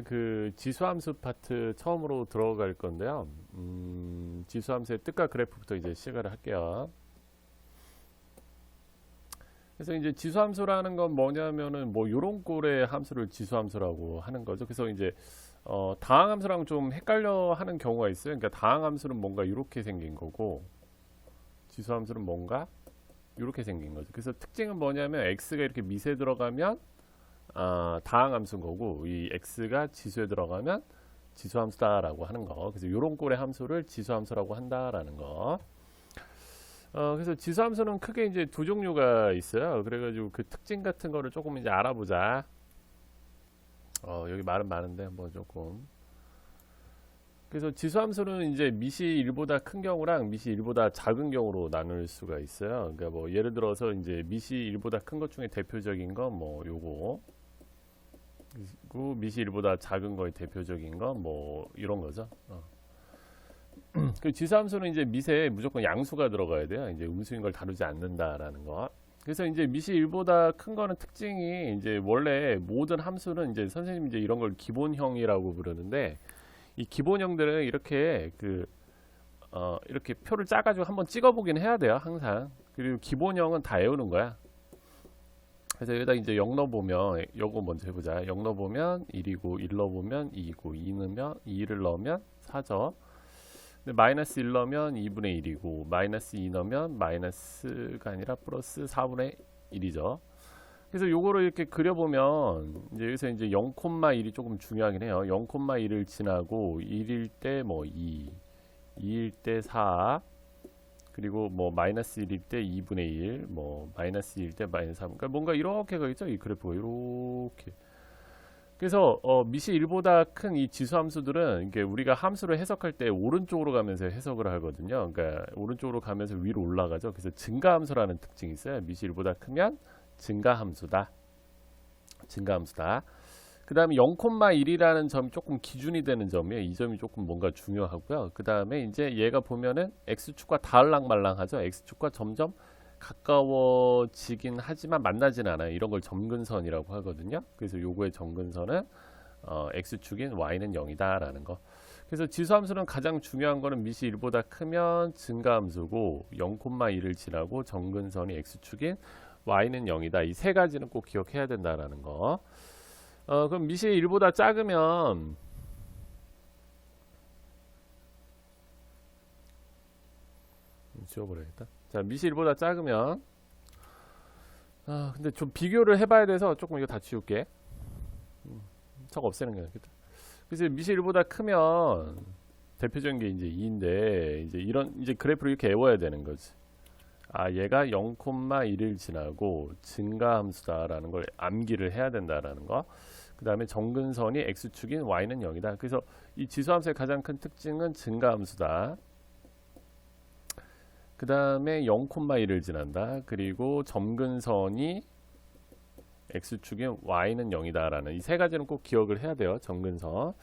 그 지수함수 파트 처음으로 들어갈 건데요. 음, 지수함수의 뜻과 그래프부터 이제 시작을 할게요. 그래서 이제 지수함수라는 건 뭐냐면은 뭐 요런 꼴의 함수를 지수함수라고 하는 거죠. 그래서 이제 어, 다항함수랑 좀 헷갈려 하는 경우가 있어요. 그러니까 다항함수는 뭔가 이렇게 생긴 거고 지수함수는 뭔가 이렇게 생긴 거죠. 그래서 특징은 뭐냐면 x가 이렇게 미세 들어가면 아, 다항 함수인 거고 이 x가 지수에 들어가면 지수 함수다라고 하는 거. 그래서 요런 꼴의 함수를 지수 함수라고 한다라는 거. 어, 그래서 지수 함수는 크게 이제 두 종류가 있어요. 그래가지고 그 특징 같은 거를 조금 이제 알아보자. 어, 여기 말은 많은데 한번 조금. 그래서 지수 함수는 이제 미시 1보다 큰 경우랑 미시 1보다 작은 경우로 나눌 수가 있어요. 그러니까 뭐 예를 들어서 이제 미시 1보다 큰 것 중에 대표적인 건 뭐 요거. 그리고 미시 1보다 작은 거의 대표적인 건뭐 이런 거죠. 어. 그 지수함수는 이제 미세에 무조건 양수가 들어가야 돼요. 이제 음수인 걸 다루지 않는다라는 거. 그래서 이제 미시 1보다 큰 거는 특징이 이제 원래 모든 함수는 이제 선생님 이제 이런 걸 기본형이라고 부르는데 이 기본형들은 이렇게 그 어, 이렇게 표를 짜가지고 한번 찍어보긴 해야 돼요. 항상. 그리고 기본형은 다 외우는 거야. 그래서 여기다 이제 0 넣어보면 요거 먼저 해보자. 0 넣어보면 1이고 1 넣어보면 2이고 2 넣으면 2를 넣으면 4죠. 근데 마이너스 1 넣으면 2분의 1이고 마이너스 2 넣으면 마이너스가 아니라 플러스 4분의 1이죠. 그래서 요거를 이렇게 그려보면 이제 여기서 이제 0,1이 조금 중요하긴 해요. 0,1을 지나고 1일 때 뭐 2, 2일 때 4, 그리고 뭐 마이너스 1일 때 2분의 1, 뭐 마이너스 2일 때 마이너스 3. 그러니까 뭔가 이렇게 가겠죠? 이 그래프가 이렇게. 그래서 어, 미시 1보다 큰 이 지수 함수들은 이게 우리가 함수를 해석할 때 오른쪽으로 가면서 해석을 하거든요. 그러니까 오른쪽으로 가면서 위로 올라가죠. 그래서 증가 함수라는 특징이 있어요. 미시 1보다 크면 증가 함수다. 증가 함수다. 그 다음에 0,1이라는 점이 조금 기준이 되는 점이에요. 이 점이 조금 뭔가 중요하고요. 그 다음에 이제 얘가 보면은 x축과 다을랑말랑하죠. x축과 점점 가까워지긴 하지만 만나진 않아요. 이런 걸 점근선이라고 하거든요. 그래서 요거의 점근선은 어, x축인 y는 0이다 라는 거. 그래서 지수함수는 가장 중요한 거는 미시 1보다 크면 증가함수고 0,1을 지나고 점근선이 x축인 y는 0이다. 이 세 가지는 꼭 기억해야 된다라는 거. 어, 그럼 미시 1보다 작으면 지워버려야겠다. 자, 미시 1보다 작으면 아, 근데 좀 비교를 해봐야 돼서 조금 이거 다 지울게. 음, 없애는 게 낫겠다. 그래서 미시 1보다 크면 대표적인 게 이제 2인데 이제 이런 이제 그래프를 이렇게 외워야 되는 거지. 아, 얘가 0,1을 지나고 증가함수다라는 걸 암기를 해야 된다라는 거. 그 다음에 정근선이 x축인 y는 0이다. 그래서 이 지수함수의 가장 큰 특징은 증가함수다. 그 다음에 0,1을 지난다. 그리고 점근선이 x축인 y는 0이다라는 이 세 가지는 꼭 기억을 해야 돼요. 점근선.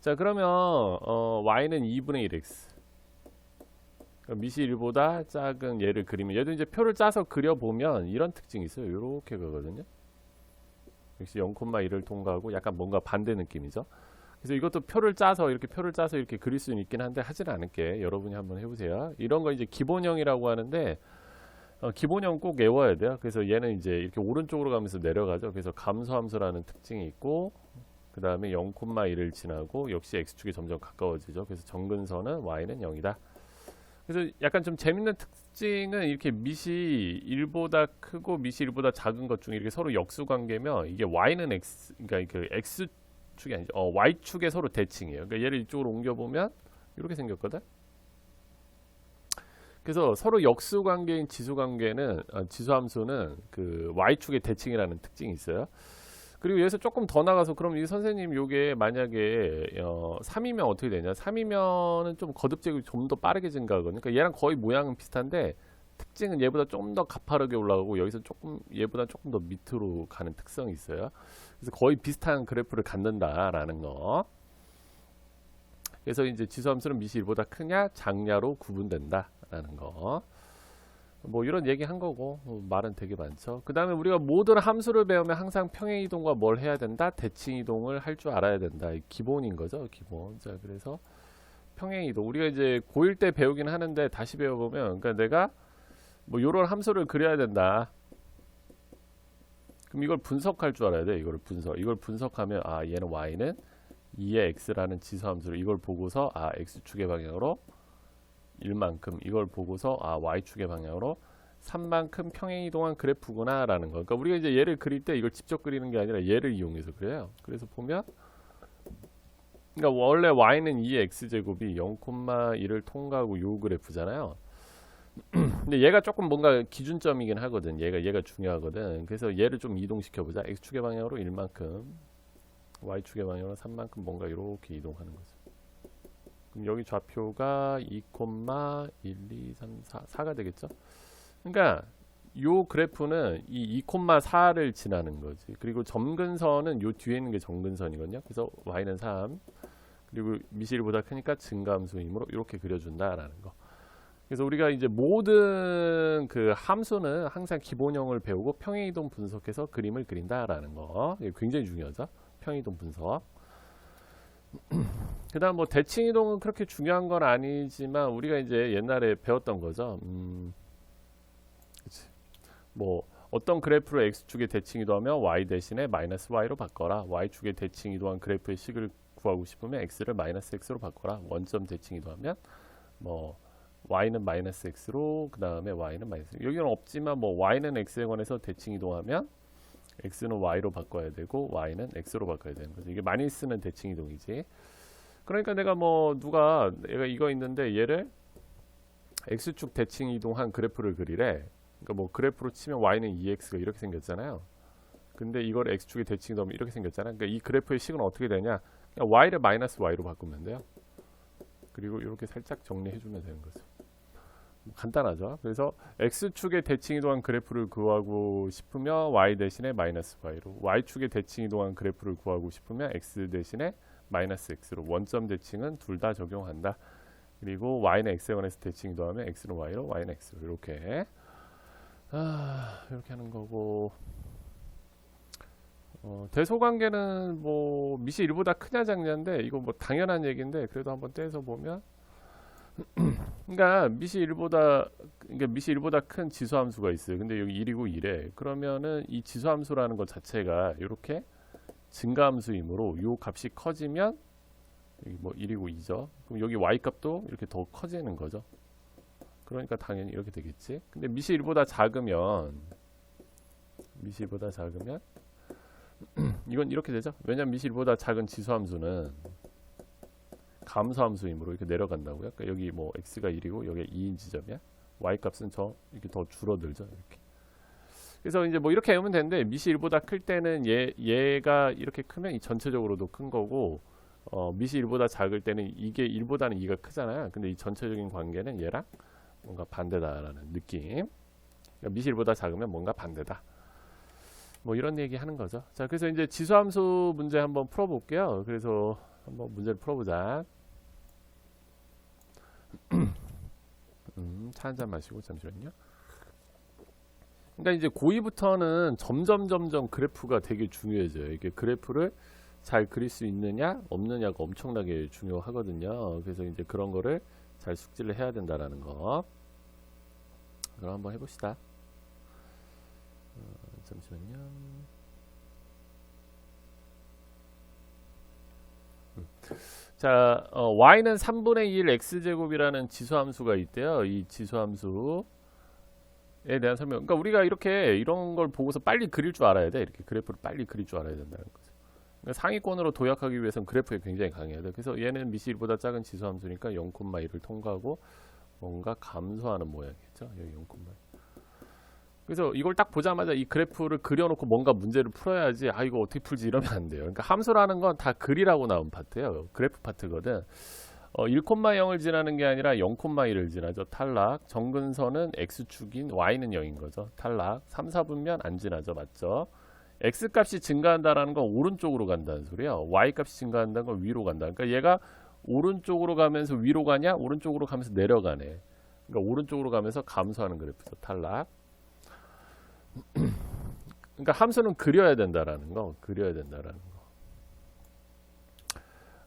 자, 그러면 어, y는 2분의 1x. 미시 1보다 작은 얘를 그리면 얘도 이제 표를 짜서 그려보면 이런 특징이 있어요. 이렇게 가거든요. 역시 0,1을 통과하고 약간 뭔가 반대 느낌이죠. 그래서 이것도 표를 짜서 이렇게 표를 짜서 이렇게 그릴 수는 있긴 한데 하지는 않을게. 여러분이 한번 해보세요. 이런 거 이제 기본형이라고 하는데 어, 기본형 꼭 외워야 돼요. 그래서 얘는 이제 이렇게 오른쪽으로 가면서 내려가죠. 그래서 감소함수라는 특징이 있고 그 다음에 0,1을 지나고 역시 x축이 점점 가까워지죠. 그래서 정근선은 y는 0이다. 그래서 약간 좀 재밌는 특징은 이렇게 미시 1보다 크고 미시 1보다 작은 것 중에 이렇게 서로 역수 관계면 이게 y는 x 그러니까 그 x 축이 아니죠. 어, y 축의 서로 대칭이에요. 그러니까 얘를 이쪽으로 옮겨 보면 이렇게 생겼거든. 그래서 서로 역수 관계인 지수 관계는 어, 지수 함수는 그 y 축의 대칭이라는 특징이 있어요. 그리고 여기서 조금 더 나가서 그럼 이 선생님 요게 만약에 어, 3이면 어떻게 되냐? 3이면은 좀 거듭제곱이 좀 더 빠르게 증가하거든요. 그러니까 얘랑 거의 모양은 비슷한데 특징은 얘보다 좀 더 가파르게 올라가고 여기서 조금 얘보다 조금 더 밑으로 가는 특성이 있어요. 그래서 거의 비슷한 그래프를 갖는다라는 거. 그래서 이제 지수함수는 미시 1보다 크냐 작냐로 구분된다라는 거. 뭐 이런 얘기 한 거고 어, 말은 되게 많죠. 그 다음에 우리가 모든 함수를 배우면 항상 평행 이동과 뭘 해야 된다? 대칭 이동을 할 줄 알아야 된다. 이 기본인 거죠. 기본. 자 그래서 평행 이동 우리가 이제 고1 때 배우긴 하는데 다시 배워보면 그러니까 내가 뭐 이런 함수를 그려야 된다. 그럼 이걸 분석할 줄 알아야 돼. 이걸 분석. 이걸 분석하면 아 얘는 y는 2의 x라는 지수 함수를 이걸 보고서 아 x축의 방향으로 1만큼 이걸 보고서 아 y축의 방향으로 3만큼 평행 이동한 그래프구나 라는 거. 그러니까 우리가 이제 얘를 그릴 때 이걸 직접 그리는 게 아니라 얘를 이용해서 그래요. 그래서 보면 그러니까 원래 y는 2의 x제곱이 0,1을 통과하고 요 그래프잖아요. 근데 얘가 조금 뭔가 기준점이긴 하거든. 얘가 얘가 중요하거든. 그래서 얘를 좀 이동시켜 보자. x축의 방향으로 1만큼 y축의 방향으로 3만큼 뭔가 이렇게 이동하는 거죠. 그럼 여기 좌표가 2, 1, 2, 3, 4, 4가 되겠죠? 그러니까 요 그래프는 이 2,4를 지나는 거지. 그리고 점근선은 요 뒤에 있는 게 점근선이거든요. 그래서 y는 3. 그리고 미실보다 크니까 증가함수이므로 이렇게 그려준다라는 거. 그래서 우리가 이제 모든 그 함수는 항상 기본형을 배우고 평행이동 분석해서 그림을 그린다라는 거. 굉장히 중요하죠. 평행이동 분석. 그다음 뭐 대칭 이동은 그렇게 중요한 건 아니지만 우리가 이제 옛날에 배웠던 거죠. 음. 뭐 어떤 그래프를 x축에 대칭 이동하면 y 대신에 마이너스 y로 바꿔라. y축에 대칭 이동한 그래프의 식을 구하고 싶으면 x를 마이너스 x로 바꿔라. 원점 대칭 이동하면 뭐 y는 마이너스 x로 그 다음에 y는 마이너스 여기는 없지만 뭐 y는 x에 관해서 대칭 이동하면 x는 y로 바꿔야 되고 y는 x로 바꿔야 되는 거죠. 이게 많이 쓰는 대칭 이동이지. 그러니까 내가 뭐 누가 내가 이거 있는데 얘를 x축 대칭 이동한 그래프를 그리래. 그러니까 뭐 그래프로 치면 y는 2x가 이렇게 생겼잖아요. 근데 이걸 x축에 대칭 이동하면 이렇게 생겼잖아. 그러니까 이 그래프의 식은 어떻게 되냐? 그냥 y를 마이너스 y로 바꾸면 돼요. 그리고 이렇게 살짝 정리해 주면 되는 거죠. 간단하죠. 그래서 x축에 대칭 이동한 그래프를 구하고 싶으면 y 대신에 마이너스 y로 y축에 대칭 이동한 그래프를 구하고 싶으면 x 대신에 마이너스 x로 원점 대칭은 둘 다 적용한다. 그리고 y는 x에 관해서 대칭 이동하면 x는 y로 y는 x로 이렇게 아, 이렇게 하는 거고 어, 대소관계는 뭐 미시 1보다 크냐 작냐인데 이거 뭐 당연한 얘기인데 그래도 한번 떼서 보면 그러니까 미시 1보다 그러니까 미시 1보다 큰 지수 함수가 있어요. 근데 여기 1이고 1에 그러면은 이 지수 함수라는 것 자체가 이렇게 증가 함수이므로 요 값이 커지면 여기 뭐 1이고 2죠. 그럼 여기 y 값도 이렇게 더 커지는 거죠. 그러니까 당연히 이렇게 되겠지. 근데 미시 1보다 작으면 미시 1보다 작으면 이건 이렇게 되죠. 왜냐면 미시 1보다 작은 지수 함수는 감소함수이므로 이렇게 내려간다고요. 그러니까 여기 뭐 x가 1이고 여기 2인 지점이야. y 값은 저 이렇게 더 줄어들죠. 이렇게. 그래서 이제 뭐 이렇게 외우면 되는데 미시 1보다 클 때는 얘 얘가 이렇게 크면 이 전체적으로도 큰 거고 어, 미시 1보다 작을 때는 이게 1보다는 2가 크잖아요. 근데 이 전체적인 관계는 얘랑 뭔가 반대다라는 느낌. 그러니까 미시 1보다 작으면 뭔가 반대다. 뭐 이런 얘기 하는 거죠. 자, 그래서 이제 지수함수 문제 한번 풀어 볼게요. 그래서 한번 문제를 풀어보자. 음, 차 한 잔 마시고 잠시만요. 그러니까 이제 고2부터는 점점 점점 그래프가 되게 중요해져요. 이게 그래프를 잘 그릴 수 있느냐 없느냐가 엄청나게 중요하거든요. 그래서 이제 그런 거를 잘 숙지를 해야 된다라는 거. 그럼 한번 해봅시다. 어, 잠시만요. 자, 어, y는 3분의 1 x제곱이라는 지수함수가 있대요. 이 지수함수에 대한 설명. 그러니까 우리가 이렇게 이런 걸 보고서 빨리 그릴 줄 알아야 돼. 이렇게 그래프를 빨리 그릴 줄 알아야 된다는 거죠. 그러니까 상위권으로 도약하기 위해서는 그래프에 굉장히 강해야 돼. 그래서 얘는 미시 1보다 작은 지수함수니까 0,1을 통과하고 뭔가 감소하는 모양이겠죠. 여기 0,1. 그래서 이걸 딱 보자마자 이 그래프를 그려놓고 뭔가 문제를 풀어야지 아 이거 어떻게 풀지 이러면 안 돼요. 그러니까 함수라는 건다 그리라고 나온 파트예요. 그래프 파트거든. 어, 1,0을 지나는 게 아니라 0,1을 지나죠. 탈락. 정근선은 x축인 y는 0인 거죠. 탈락. 3, 4분면 안 지나죠. 맞죠? x 값이 증가한다라는 건 오른쪽으로 간다는 소리예요. y 값이 증가한다는 건 위로 간다. 그러니까 얘가 오른쪽으로 가면서 위로 가냐? 오른쪽으로 가면서 내려가네. 그러니까 오른쪽으로 가면서 감소하는 그래프죠. 탈락. 그러니까 함수는 그려야 된다라는 거, 그려야 된다라는 거.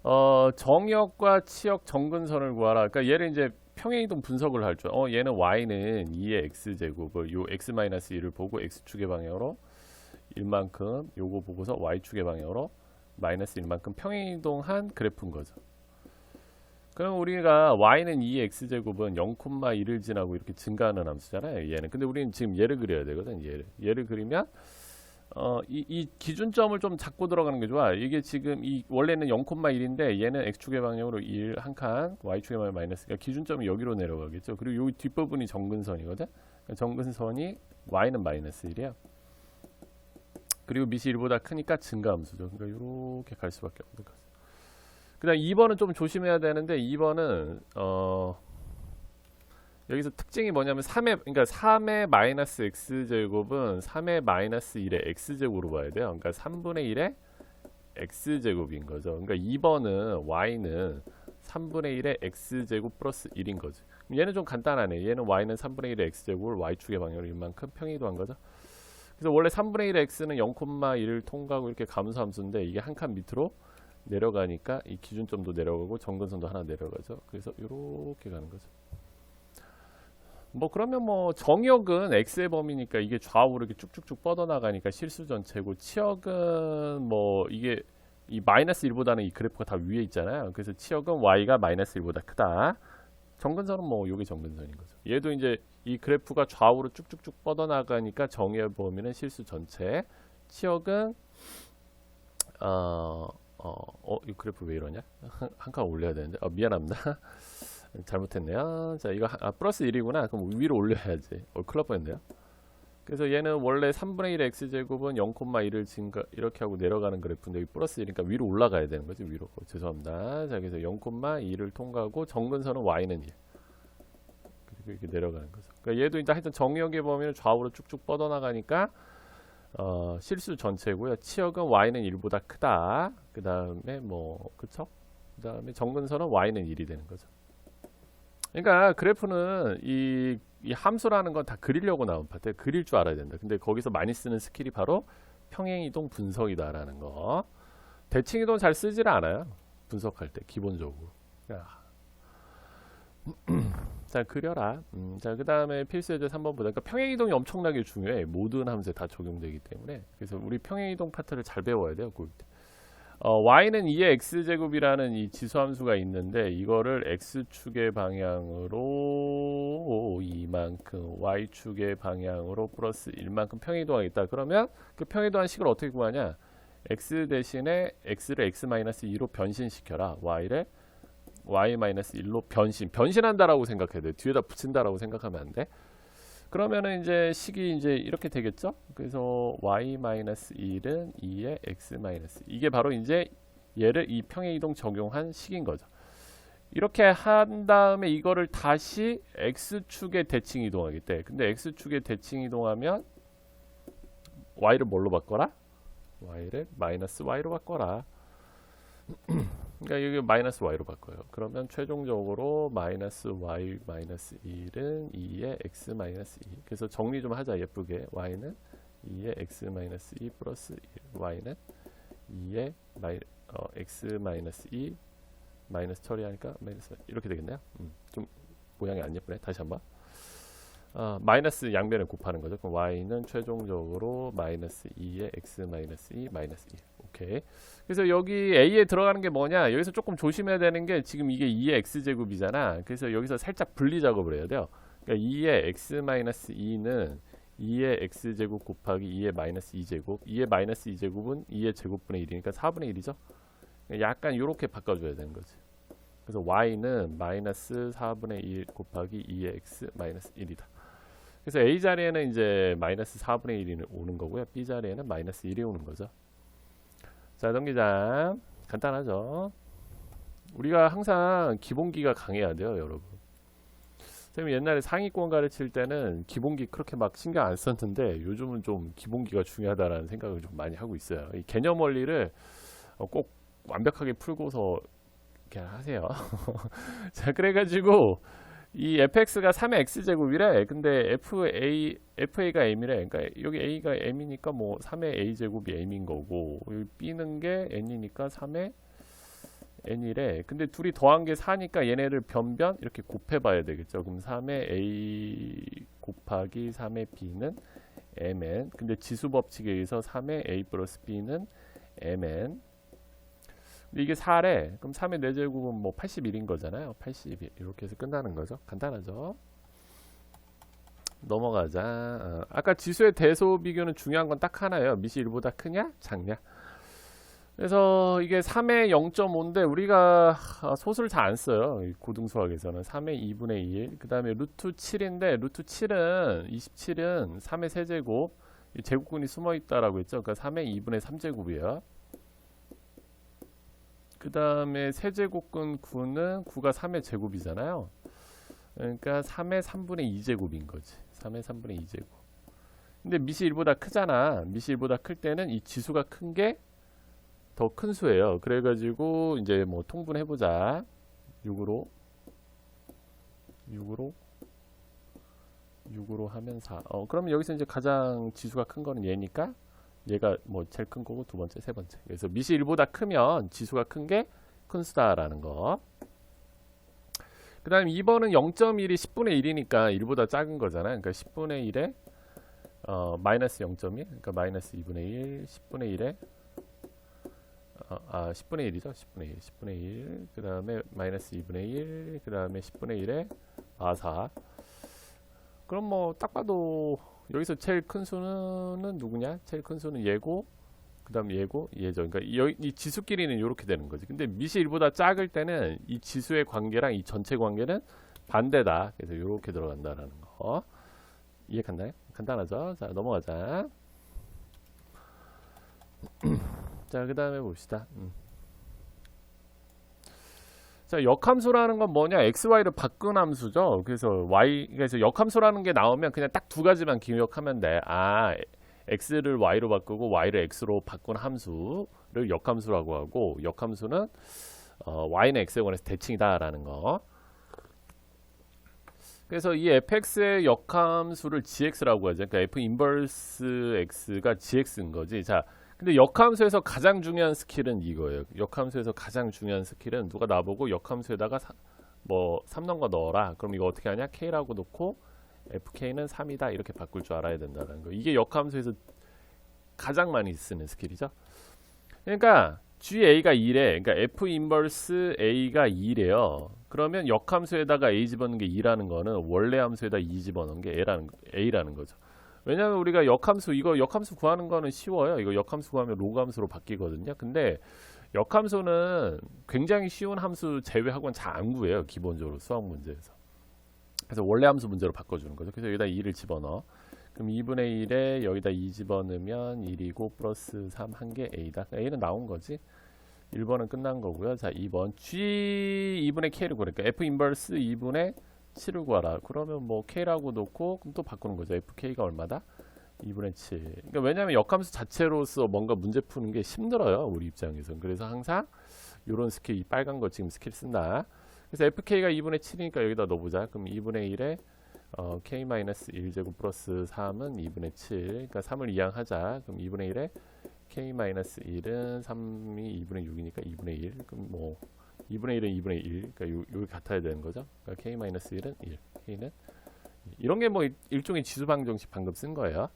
어, 정역과 치역 정근선을 구하라. 그러니까 얘를 이제 평행이동 분석을 할 줄. 어, 얘는 y는 2의 x 제곱을 요 x-1을 보고 x축의 방향으로 1만큼 요거 보고서 y축의 방향으로 마이너스 1만큼 평행이동한 그래프인 거죠. 그럼 우리가 y는 2의 x제곱은 0,1을 지나고 이렇게 증가하는 함수잖아요. 얘는. 근데 우리는 지금 얘를 그려야 되거든. 얘를. 얘를 그리면 어, 이, 이 기준점을 좀 잡고 들어가는 게 좋아. 이게 지금 이 원래는 0,1인데 얘는 x축의 방향으로 1 한 칸, y축의 방향 마이너스. 그러니까 기준점이 여기로 내려가겠죠. 그리고 여기 뒷부분이 정근선이거든. 그러니까 정근선이 y는 마이너스 1이야. 그리고 밑이 1보다 크니까 증가함수죠. 그러니까 이렇게 갈 수밖에 없는 거죠. 그다음 2번은 좀 조심해야 되는데 2번은 어 여기서 특징이 뭐냐면 3의 그러니까 3의 마이너스 x 제곱은 3의 마이너스 1의 x 제곱으로 봐야 돼요. 그러니까 3분의 1의 x 제곱인 거죠. 그러니까 2번은 y는 3분의 1의 x 제곱 플러스 1인 거죠. 얘는 좀 간단하네. 얘는 y는 3분의 1의 x 제곱을 y축의 방향으로 이만큼 평이도한 거죠. 그래서 원래 3분의 1의 x는 0,1을 통과하고 이렇게 감소함수인데 이게 한 칸 밑으로 내려가니까 이 기준점도 내려가고 정근선도 하나 내려가죠. 그래서 이렇게 가는 거죠. 뭐 그러면 뭐 정역은 x의 범위니까 이게 좌우로 이렇게 쭉쭉쭉 뻗어나가니까 실수 전체고 치역은 뭐 이게 이 마이너스 1보다는 이 그래프가 다 위에 있잖아요. 그래서 치역은 y가 마이너스 1보다 크다. 정근선은 뭐 요게 정근선인 거죠. 얘도 이제 이 그래프가 좌우로 쭉쭉쭉 뻗어나가니까 정의 범위는 실수 전체. 치역은 어, 어, 어, 이 그래프 왜 이러냐? 한 칸 올려야 되는데. 어, 미안합니다. 잘못했네요. 자, 이거 하- 아, 플러스 1이구나. 그럼 위로 올려야지. 어, 날 뻔했네요. 그래서 얘는 원래 3분의 1 x제곱은 0,1을 증가 이렇게 하고 내려가는 그래프인데 여기 플러스 1이니까 위로 올라가야 되는 거지 위로 어, 죄송합니다 자 그래서 0,2를 통과하고 정근선은 y는 1 그리고 이렇게 내려가는 거죠 그러니까 얘도 이제 하여튼 정역의 범위는 좌우로 쭉쭉 뻗어나가니까 어, 실수 전체고요 치역은 y는 1보다 크다 그 다음에 뭐 그쵸 그 다음에 정근선은 y는 1이 되는 거죠 그러니까 그래프는 이, 이 함수라는 건 다 그리려고 나온 파트 그릴 줄 알아야 된다. 근데 거기서 많이 쓰는 스킬이 바로 평행이동 분석이다라는 거. 대칭이동 잘 쓰질 않아요. 분석할 때 기본적으로. 야. 자 그려라. 음, 자 그 다음에 필수 예제 3번 보다. 그러니까 평행이동이 엄청나게 중요해. 모든 함수에 다 적용되기 때문에. 그래서 우리 평행이동 파트를 잘 배워야 돼요. 그 어, y는 2의 x제곱이라는 이 지수함수가 있는데 이거를 x축의 방향으로 이만큼 y축의 방향으로 플러스 1만큼 평이동하겠다. 그러면 그 평이동한 식을 어떻게 구하냐? x 대신에 x를 x-2로 변신시켜라. y를 y-1로 변신. 변신한다라고 생각해야 돼. 뒤에다 붙인다라고 생각하면 안 돼. 그러면은 이제 식이 이제 이렇게 되겠죠? 그래서 y-1은 2의 x-2 이게 바로 이제 얘를 이 평행 이동 적용한 식인 거죠. 이렇게 한 다음에 이거를 다시 x축에 대칭 이동하기 때 근데 x축에 대칭 이동하면 y를 뭘로 바꿔라? y를 마이너스 y로 바꿔라. 그러니까 여기 마이너스 y로 바꿔요. 그러면 최종적으로 마이너스 y 마이너스 1은 2의 x 마이너스 2. 그래서 정리 좀 하자 예쁘게. y는 2의 x 마이너스 2 플러스 1. y는 2의 마이, 어, x 마이너스 2 마이너스 처리하니까 마이너스 이렇게 되겠네요. 음, 좀 모양이 안 예쁘네. 다시 한번. 어, 마이너스 양변을 곱하는 거죠. 그럼 y는 최종적으로 마이너스 2의 x 마이너스 2 마이너스 1. 오케이. 그래서 여기 a에 들어가는 게 뭐냐? 여기서 조금 조심해야 되는 게 지금 이게 2의 x 제곱이잖아. 그래서 여기서 살짝 분리 작업을 해야 돼요. 그러니까 2의 x 마이너스 2는 2의 x 제곱 곱하기 2의 마이너스 2 제곱. 2의 마이너스 2 제곱은 2의 제곱분의 1이니까 4분의 1이죠. 약간 이렇게 바꿔줘야 되는 거지. 그래서 y는 마이너스 4분의 1 곱하기 2의 x 마이너스 1이다. 그래서 a 자리에는 이제 마이너스 4분의 1이 오는 거고요. b 자리에는 마이너스 1이 오는 거죠. 자, 넘기자. 간단하죠. 우리가 항상 기본기가 강해야 돼요, 여러분. 선생님 옛날에 상위권 가르칠 때는 기본기 그렇게 막 신경 안 썼는데 요즘은 좀 기본기가 중요하다라는 생각을 좀 많이 하고 있어요. 이 개념 원리를 어, 꼭 완벽하게 풀고서 이렇게 하세요. 자, 그래가지고 이 fx가 3의 x제곱이래. 근데 fa, fa가 m이래. 그러니까 여기 a가 m이니까 뭐 3의 a제곱이 m인 거고 여기 b는 게 n이니까 3의 n이래. 근데 둘이 더한 게 4니까 얘네를 변변 이렇게 곱해봐야 되겠죠. 그럼 3의 a 곱하기 3의 b는 mn. 근데 지수 법칙에 의해서 3의 a 플러스 b는 mn. 이게 4래. 그럼 3의 4제곱은 뭐 81인 거잖아요. 81. 이렇게 해서 끝나는 거죠. 간단하죠. 넘어가자. 어, 아까 지수의 대소 비교는 중요한 건 딱 하나예요. 미시 1보다 크냐? 작냐? 그래서 이게 3의 0.5인데 우리가 아, 소수를 잘안 써요. 이 고등수학에서는 3의 2분의 1. 그 다음에 루트 7인데 루트 7은 27은 3의 세제곱 이 제곱근이 숨어 있다라고 했죠. 그러니까 3의 2분의 3제곱이에요. 그 다음에 세제곱근 9는 9가 3의 제곱이잖아요. 그러니까 3의 3분의 2제곱인 거지. 3의 3분의 2제곱. 근데 미시 1보다 크잖아. 미시 1보다 클 때는 이 지수가 큰 게 더 큰 수예요. 그래가지고 이제 뭐 통분해보자. 6으로 6으로 6으로 하면 4. 어, 그러면 여기서 이제 가장 지수가 큰 거는 얘니까 얘가 뭐 제일 큰 거고 두 번째, 세 번째. 그래서 미시 1보다 크면 지수가 큰 게 큰 수다라는 거. 그 다음에 2번은 0.1이 10분의 1이니까 1보다 작은 거잖아요. 그러니까 10분의 1에 어, 마이너스 0.1, 그러니까 마이너스 2분의 1, 10분의 1에 어, 아, 10분의 1이죠. 10분의 1, 10분의 1. 그 다음에 마이너스 2분의 1, 그 다음에 10분의 1에 아, 4. 그럼 뭐 딱 봐도 여기서 제일 큰 수는 누구냐? 제일 큰 수는 얘고, 그 다음 얘고, 얘죠. 그러니까 이, 지수끼리는 이렇게 되는 거지. 근데 미시 1보다 작을 때는 이 지수의 관계랑 이 전체 관계는 반대다. 그래서 이렇게 들어간다라는 거. 이해 간나요? 간단하죠? 자, 넘어가자. 자, 그 다음에 봅시다. 음. 자, 역함수라는 건 뭐냐? x, y를 바꾼 함수죠. 그래서 y, 그래서 역함수라는 게 나오면 그냥 딱 두 가지만 기억하면 돼. 아, x를 y로 바꾸고 y를 x로 바꾼 함수를 역함수라고 하고, 역함수는 어, y는 x에 관해서 대칭이다라는 거. 그래서 이 fx의 역함수를 gx라고 하죠. 그러니까 f 인버스 x가 gx인 거지. 자, 근데 역함수에서 가장 중요한 스킬은 이거예요. 역함수에서 가장 중요한 스킬은 누가 나보고 역함수에다가 사- 뭐 3넣은 거 넣어라. 그럼 이거 어떻게 하냐? k라고 놓고 fk는 3이다. 이렇게 바꿀 줄 알아야 된다는 거. 이게 역함수에서 가장 많이 쓰는 스킬이죠. 그러니까 GA가 2래. 그러니까 F 인버스 A가 2래요. 그러면 역함수에다가 A 집어넣는 게 2라는 거는 원래 함수에다 2 집어넣은 게 A라는, A라는 거죠. 왜냐하면 우리가 역함수 이거 역함수 구하는 거는 쉬워요. 이거 역함수 구하면 로그 함수로 바뀌거든요. 근데 역함수는 굉장히 쉬운 함수 제외하고는 잘 안 구해요. 기본적으로 수학 문제에서. 그래서 원래 함수 문제로 바꿔주는 거죠. 그래서 여기다 2를 집어넣어. 그럼 2분의 1에 여기다 2 집어넣으면 1이고 플러스 3 한 개 A다. 그러니까 A는 나온 거지. 1번은 끝난 거고요. 자, 2번 G 2분의 K를 구하니까 F 인버스 2분의 7을 구하라. 그러면 뭐 K라고 놓고 그럼 또 바꾸는 거죠. FK가 얼마다? 2분의 7. 그러니까 왜냐하면 역함수 자체로서 뭔가 문제 푸는 게 힘들어요. 우리 입장에서는. 그래서 항상 이런 스킬, 이 빨간 거 지금 스킬 쓴다. 그래서 FK가 2분의 7이니까 여기다 넣어보자. 그럼 2분의 1에 어, K-1제곱 플러스 3은 2분의 7. 그러니까 3을 이항하자. 그럼 2분의 1에 K-1은 3이 2분의 6이니까 2분의 1. 그럼 뭐 2분의 1은 2분의 1. 그러니까 요, 요게 같아야 되는 거죠. 그러니까 K-1은 1. K는 이런 게 뭐 일종의 지수 방정식 방금 쓴 거예요.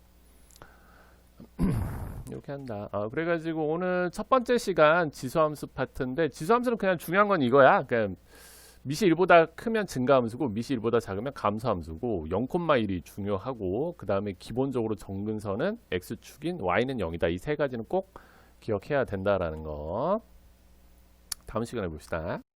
이렇게 한다. 아, 그래가지고 오늘 첫 번째 시간 지수함수 파트인데 지수함수는 그냥 중요한 건 이거야. 그러니까 미시 1보다 크면 증가함수고 미시 1보다 작으면 감소함수고 0,1이 중요하고 그 다음에 기본적으로 정근선은 x축인 y는 0이다. 이 세 가지는 꼭 기억해야 된다라는 거. 다음 시간에 봅시다.